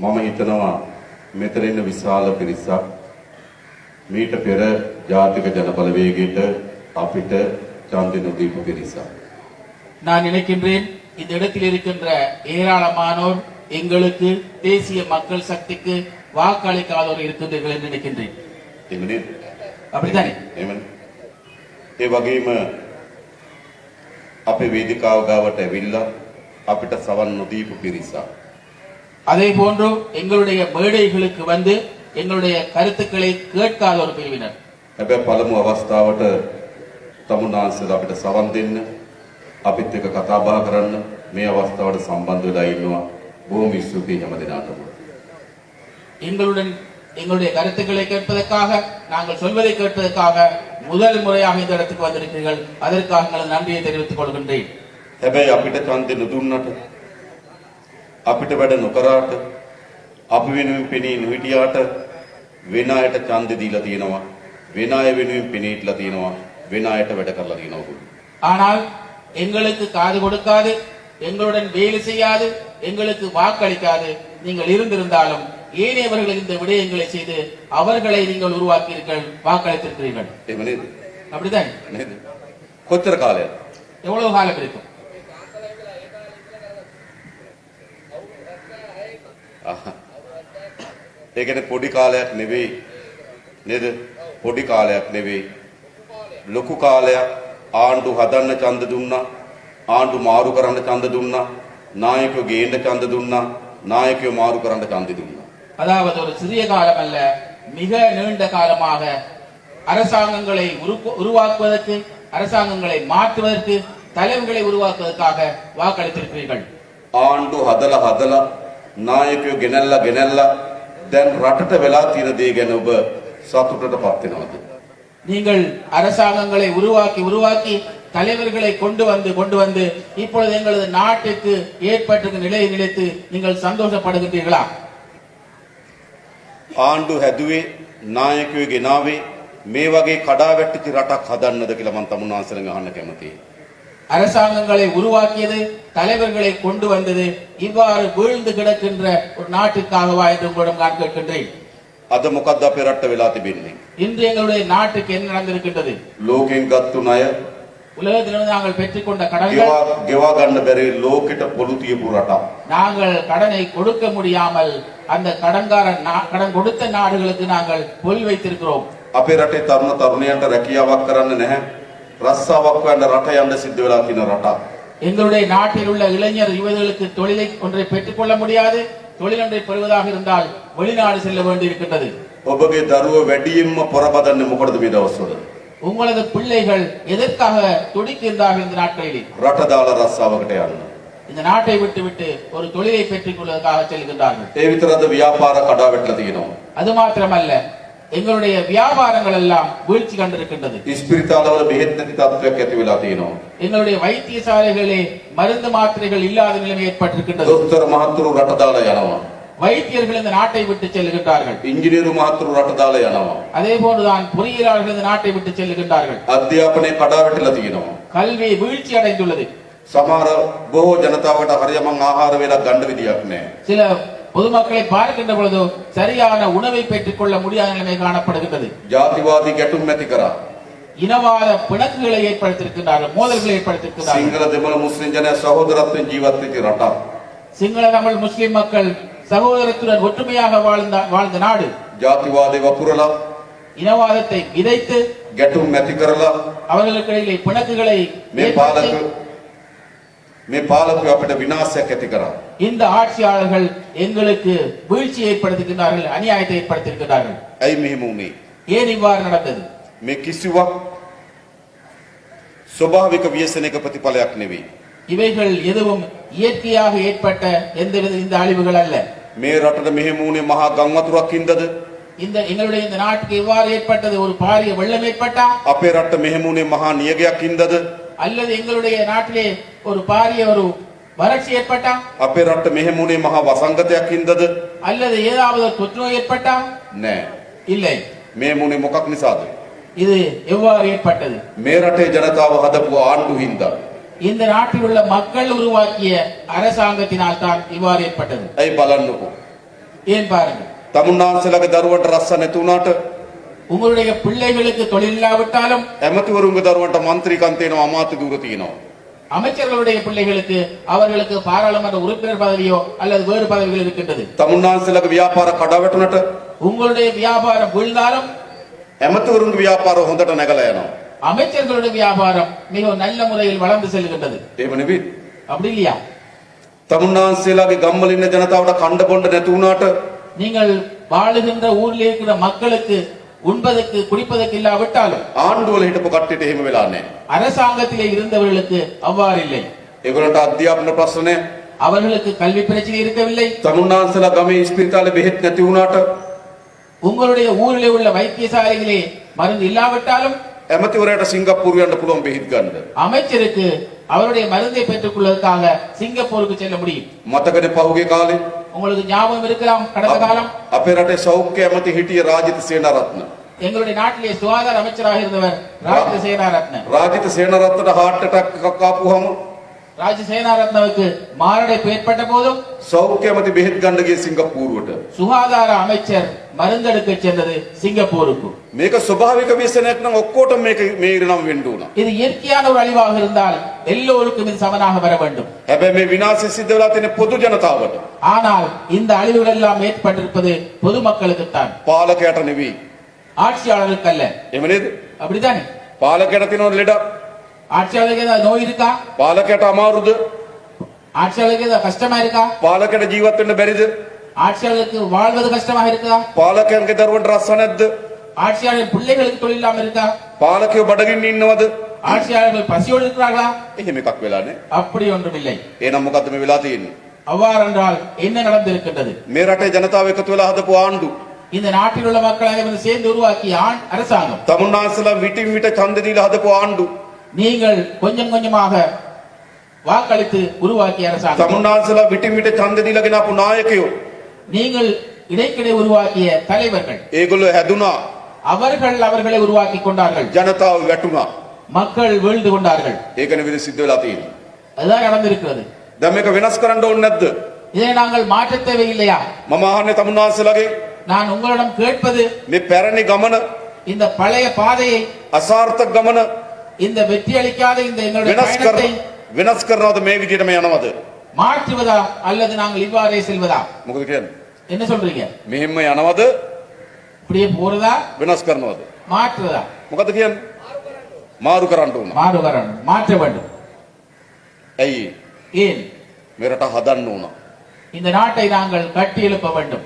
මම හිතනවා මෙතන ඉන්න විශාල පිරිසක් මීට පෙර ජාතික ජනබලවේගයට අපිට ඡන්දෙ නොදීපු පිරිසක්. நான் நினைக்கின்றேன் இந்த இடத்தில் இருக்கின்ற ஏராளமானோர் எங்களுக்கு தேசிய மக்கள் சக்திக்கு வாக்களிக்காதோர் இருக்கின்றீர்கள் என்று நினைக்கின்றேன் එහෙම නේද? அப்படித்தானே එහෙමනේ. ඒ වගේම අපේ වේදිකාව ගාවට ඇවිල්ලා අපිට සවන් නොදීපු පිරිසක්. அதே போன்று எங்களுடைய மேடைகளுக்கு வந்து எங்களுடைய கருத்துக்களை கேட்காத ஒரு பிரிவினர் හැබැයි පළමු අවස්ථාවට තමුන්නාන්සේලා අපිට සවන් දෙන්න අපිත් එක්ක කතා බහ කරන්න මේ අවස්ථාවට සම්බන්ධ වෙලා ඉන්නවා. බොහොම ස්තුතියි හැම දිනාටම. எங்களுடன் எங்களுடைய கருத்துக்களை கேட்பதற்காக நாங்கள் சொல்வதை கேட்பதற்காக முதல் முறையாக இந்த இடத்துக்கு வந்திருக்கிறீர்கள் அதற்காக எங்களது நன்றியை தெரிவித்துக் கொள்கின்றேன் හැබැයි අපිට ඡන්දෙ නොදුන්නට අපිට වැඩ නොකරාට අපි වෙනුවෙන් පෙනී නොහිටියාට වෙන අයට ඡන්දෙ දීලා තියෙනවා වෙන අය වෙනුවෙන් පෙනී හිටලා තියෙනවා වෙන අයට වැඩ කරලා තියෙනවා ඔගොල්ලෝ. ஆனால் எங்களுக்கு காது கொடுக்காது எங்களுடன் வேலை செய்யாது எங்களுக்கு வாக்களிக்காது நீங்கள் இருந்திருந்தாலும் ஏனையவர்கள் இந்த விடயங்களை செய்து அவர்களை நீங்கள் உருவாக்கியிருங்கள் வாக்களித்திருக்கிறீர்கள் එහෙම නේද? அப்படிதான் නේද? කොච්චර කාලයක්? எவ்வளவு காலம் இருக்கும் ඒ කියන්නේ පොඩි කාලයක් නෙවෙයි නේද? පොඩි කාලයක් නෙවෙයි. ලොකු කාලයක් ආණ්ඩු හදන්න ඡන්ද දුන්නා. ආණ්ඩු මාරු කරන්න ඡන්ද දුන්නා. නායකයෝ ගේන්න ඡන්ද දුන්නා. නායකයෝ මාරු කරන්න ඡන්ද දුන්නා. அதாவது ஒரு சிறிய காலம் அல்ல மிக நீண்ட காலமாக அரசாங்கங்களை உருப்பு- உருவாக்குவதற்கு அரசாங்கங்களை மாற்றுவதற்கு தலைவர்களை உருவாக்குவதற்காக வாக்களித்திருக்கிறீர்கள் ආණ්ඩු හදලා හදලා නායකයෝ ගෙනල්ලා ගෙනල්ලා දැන් රටට වෙලා තියෙන දේ ගැන ඔබ සතුටටපත් වෙනවද? நீங்கள் அரசாங்கங்களை உருவாக்கி உருவாக்கி தலைவர்களை கொண்டு வந்து கொண்டு வந்து இப்பொழுது எங்களது நாட்டுக்கு ஏற்பட்டிருக்கும் நிலையை நினைத்து நீங்கள் சந்தோஷப்படுகின்றீர்களா ආණ්ඩු හැදුවේ නායකයෝ ගෙනාවේ මේ වගේ කඩාවැට්ටිච්ච රටක් හදන්නද කියලා මම තමුන්නාන්සලෙන් අහන්න කැමතියි. அரசாங்கங்களை உருவாக்கியது தலைவர்களை கொண்டு வந்தது இவ்வாறு வீழ்ந்து கிடக்கின்ற ஒரு நாட்டுக்காகவா என்று உங்களிடம் நான் கேட்கின்றேன் අද මොකද්ද අපේ රට්ට වෙලා තිබෙන්නේ? இன்று எங்களுடைய நாட்டுக்கு என்ன நடந்திருக்கின்றது ලෝකෙන් ගත්තු ණය உலகத்திலிருந்து நாங்கள் பெற்றுக்கொண்ட கடன்கள் ගෙවා ගෙවා ගන්න බැරි ලෝකෙට පොළු තියපු රටක්. நாங்கள் கடனை கொடுக்க முடியாமல் அந்த கடன்கார நா- கடன் கொடுத்த நாடுகளுக்கு நாங்கள் பொல் வைத்திருக்கிறோம் අපේ රටේ තරුණ තරුණියන්ට රැකියාවක් කරන්න නැහැ. රස්සාවක් හොයන්න රට යන්න සිද්ධ වෙලා තියෙන රටක්. எங்களுடைய நாட்டில் உள்ள இளைஞர் யுவதிகளுக்கு தொழிலை ஒன்றை பெற்றுக்கொள்ள முடியாது தொழில் ஒன்றை பெறுவதாக இருந்தால் வெளிநாடு செல்ல வேண்டி இருக்கின்றது ඔබගේ දරුව වැඩියෙන්ම පොරබදන්නේ මොකටද මේ දවස්වල? உங்களது பிள்ளைகள் எதற்காக துடிக்கின்றார்கள் இந்த நாட்களிலே රට දාලා රස්සාවකට යන්න. இந்த நாட்டை விட்டுவிட்டு ஒரு தொழிலை பெற்றுக் கொள்வதற்காக செல்கின்றார்கள் ඒ විතරද ව්‍යාපාර කඩාවැටලා තියෙනවා. அது மாத்திரமல்ல எங்களுடைய வியாபாரங்கள் எல்லாம் வீழ்ச்சி கண்டிருக்கின்றது ඉස්පිරිතාලවල බෙහෙත් නැති තත්ත්වයක් ඇති වෙලා තියෙනවා. எங்களுடைய வைத்தியசாலைகளிலே மருந்து மாத்திரைகள் இல்லாத நிலைமை ஏற்பட்டிருக்கின்றது දොස්තර මහත්තුරු රට දාලා යනවා. வைத்தியர்கள் இந்த நாட்டை விட்டு செல்கின்றார்கள் ඉංජිනේරු මහත්තුරු රට දාලා යනවා. அதே போன்றுதான் பொறியியலாளர்கள் இந்த நாட்டை விட்டு செல்கின்றார்கள் අධ්‍යාපනයේ කඩාවැටලා තියෙනවා. கல்வி வீழ்ச்சி அடைந்துள்ளது සමහර බොහෝ ජනතාවට හරියමං ආහාර වේලක් ගන්න විදියක් නැහැ. சில பொதுமக்களை பார்க்கின்ற பொழுது சரியான உணவை பெற்றுக் கொள்ள முடியாத நிலைமை காணப்படுகின்றது. ஜாதிவாதி கெட்டுமதி கரா இனவாத பிணக்குகளை ஏற்படுத்தியிருக்கின்றார்கள் மோதல்களை ஏற்படுத்தியிருக்கிறார்கள் சிங்கள தமிழ் முஸ்லிம் ஜன சகோதரத்தின் ஜீவத்திற்கு ரட்டா சிங்கள தமிழ் முஸ்லிம் மக்கள் சகோதரத்துடன் ஒற்றுமையாக வாழ்ந்த வாழ்ந்த நாடு. ஜாதிவாதி வப்புரலா இனவாதத்தை விதைத்து கெட்டும் மெத்திக்கரலா? அவர்களுக்கு இடையிலே பிணக்குகளை மேம்பாலக்கு මේ පාලකයෝ අපිට විනාශයක් ඇති කරා. இந்த ஆட்சியாளர்கள் எங்களுக்கு வீழ்ச்சி ஏற்படுத்துகின்றார்கள் அநியாயத்தை ஏற்படுத்தியிருக்கிறார்கள் ඇයි මෙහෙම වුනේ? ஏன் இவ்வாறு நடந்தது මේ කිසිවක් ස්වභාවික ව්‍යසනයක ප්‍රතිඵලයක් නෙවෙයි. இவைகள் எதுவும் இயற்கையாக ஏற்பட்ட எந்தவித இந்த அழிவுகள் அல்ல මේ රටට මෙහෙම වුනේ මහා ගම් වතුරක් හින්දාද? இந்த எங்களுடைய இந்த நாட்டுக்கு இவ்வாறு ஏற்பட்டது ஒரு பாரிய வெள்ளம் ஏற்பட்டா අපේ රටට මෙහෙම වුනේ මහා නියගයක් හින්දාද? அல்லது எங்களுடைய நாட்டிலே ஒரு பாரிய ஒரு வறட்சி ஏற்பட்டா අපේ රටට මෙහෙම වුනේ මහා වසංගතයක් හින්දාද? அல்லது ஏதாவது ஒரு தொற்று நோய் ஏற்பட்டா නෑ. இல்லை මේ මුනේ මොකක් නිසාද? இது எவ்வாறு ஏற்பட்டது මේ රටේ ජනතාව හදපු ආණ්ඩු හින්දා. இந்த நாட்டில் உள்ள மக்கள் உருவாக்கிய அரசாங்கத்தினால் தான் இவ்வாறு ஏற்பட்டது ඇයි බලන්නකෝ. ஏன் பாருங்கள் තමුන්නාන්සලගේ දරුවන්ට රස්ස නැතුනාට உங்களுடைய பிள்ளைகளுக்கு தொழில் இல்லாவிட்டாலும் ඇමතිවරුන්ගේ දරුවන්ට මන්ත්‍රීකම් තියෙනවා අමාත්‍ය දුර තියෙනවා. அமைச்சர்களுடைய பிள்ளைகளுக்கு அவர்களுக்கு பாராளுமன்ற உறுப்பினர் பதவியோ அல்லது வேறு பதவிகள் இருக்கின்றது තමුන්නාන්සලගේ ව්‍යාපාර කඩාවැටුනට உங்களுடைய வியாபாரம் வீழ்ந்தாலும் ඇමතිවරුන්ගේ ව්‍යාපාර හොඳට නැගලා යනවා. அமைச்சர்களுடைய வியாபாரம் மிகவும் நல்ல முறையில் வளர்ந்து செல்கின்றது එහෙම නෙවෙයි. அப்படி இல்லையா තමුන්නාන්සේලාගේ ගම්වල ඉන්න ජනතාවට කණ්ඩ බොණ්ඩ නැති වුණාට நீங்கள் வாழுகின்ற ஊரில் இருக்கிற மக்களுக்கு உண்பதற்கு குடிப்பதற்கு இல்லாவிட்டாலும் ආණ්ඩුවල හිටපු කට්ටියට එහෙම වෙලා නැහැ. அரசாங்கத்திலே இருந்தவர்களுக்கு அவ்வாறு இல்லை ඒගොල්ලන්ට අධ්‍යාපන ප්‍රශ්න නැහැ. அவர்களுக்கு கல்வி பிரச்சனை இருக்கவில்லை තමුන්නාන්සලා ගමේ ඉස්පිරිතාලේ බෙහෙත් නැති වුණාට உங்களுடைய ஊரிலே உள்ள வைத்தியசாலைகளே மருந்து இல்லாவிட்டாலும் ඇමතිවරයාට සිංගප්පූරු යන්න පුළුවන් බෙහෙත් ගන්න. அமைச்சருக்கு அவருடைய மருந்தை பெற்றுக் கொள்வதற்காக சிங்கப்பூருக்கு செல்ல முடியும். මතකද පහුගේ කාලේ? உங்களுக்கு ஞாபகம் இருக்கலாம். கடந்த காலம் අපේ சௌக்கிய සෞඛ්‍ය ஹிட்டிய ராஜித் රාජිත எங்களுடைய நாட்டிலே சுகாதார அமைச்சராக இருந்தவர் ராஜித சேனாரத்ன ராஜித் සේනාරත්නට heart attack එකක් ආපුවම ராஜ சேனாரத்னவுக்கு மாரடைப்பு ஏற்பட்ட போதும் සෞඛ්‍ය ඇමති බෙහෙත් ගන්න ගියේ සිංගප්පූරුවට. சுகாதார அமைச்சர் மருந்தெடுக்க சென்றது சிங்கப்பூருக்கு මේක ස්වභාවික ව්‍යසනයක් නම් ඔක්කොටම මේක මේ ඉරණම් වෙන්න උනා. இது இயற்கையான ஒரு அழிவாக இருந்தால் எல்லோருக்கும் இது சமனாக வர வேண்டும் හැබැයි මේ විනාශය සිද්ධ වෙලා තියෙන පොදු ජනතාවට ஆனால் இந்த அழிவுகள் எல்லாம் ஏற்பட்டிருப்பது பொதுமக்களுக்குத்தான் පාලකයට නෙවෙයි. ஆட்சியாளருக்கு அல்ல එහෙම නේද? அப்படித்தானே පාලකයට තියෙන ලෙඩක් ஆட்சியாளருக்கு ஏதாவது நோய் இருக்கா පාලකයට අමාරුද? ஆட்சியாளருக்கு ஏதாவது கஷ்டமா இருக்கா පාලකයට ජීවත් වෙන්න බැරිද? ஆட்சியாளருக்கு வாழ்வது கஷ்டமாக இருக்கா පාලකයන්ගේ දරුවන්ට රස්ස නැද්ද? ஆட்சியாளர் பிள்ளைகளுக்கு தொழில் இல்லாம இருக்கா පාලකයෝ බඩගින්න ඉන්නවද? ஆட்சியாளர்கள் பசியோடு இருக்கிறார்களா එහෙම එකක් වෙලා නේ. அப்படி ஒன்றும் இல்லை එහෙනම් මොකද්ද මේ වෙලා තියෙන්නේ? அவ்வாறென்றால் என்ன நடந்திருக்கின்றது මේ රටේ ජනතාව එකතු වෙලා හදපු ආණ්ඩු இந்த நாட்டில் உள்ள மக்கள் அனைவரும் சேர்ந்து உருவாக்கிய ஆண் அரசாங்கம் තමුන්නාන්සලා විටින් විට ඡන්ද දීලා හදපු ආණ්ඩු நீங்கள் கொஞ்சம் கொஞ்சமாக வாக்களித்து உருவாக்கிய அரசாங்கம். தமிழ்நாடு விட்டுவிட்டு சந்ததி லகினாப்பு நாயக்கையோ நீங்கள் இடைக்கிடை உருவாக்கிய தலைவர்கள். ஏகுலோ ஹெதுனா அவர்கள் அவர்களை உருவாக்கி கொண்டார்கள். ஜனதா வெட்டுனா மக்கள் வீழ்ந்து கொண்டார்கள். ஏகனவே சித்தலா தீன் அதுதான் நடந்திருக்கிறது. தமேக வினஸ் கரண்ட ஒன்னது இதை நாங்கள் மாற்ற தேவையில்லையா? மமாஹனே தமிழ்நாடு லகே நான் உங்களிடம் கேட்பது நீ பெரணி கமன இந்த பழைய பாதையை அசார்த்த கமன இந்த வெற்றி அளிக்காத இந்த எங்களுடைய பயணத்தை வினஸ்கர்னாவது மேவிட்டிடமையானது மாற்றுவதா அல்லது நாங்கள் இவ்வாறே செல்வதா? உங்களுக்கு என்ன சொல்றீங்க? மேன்மையானவது அப்படியே போறதா? வினஸ்கர்னவது மாற்றுவதா? முகத்துக்கு ஏன் மாறுகராண்டு மாறுகராண்டு மாற்ற வேண்டும். ஐ. ஏன்? மிரட்டா ஹதன் இந்த நாட்டை நாங்கள் கட்டி எழுப்ப வேண்டும்.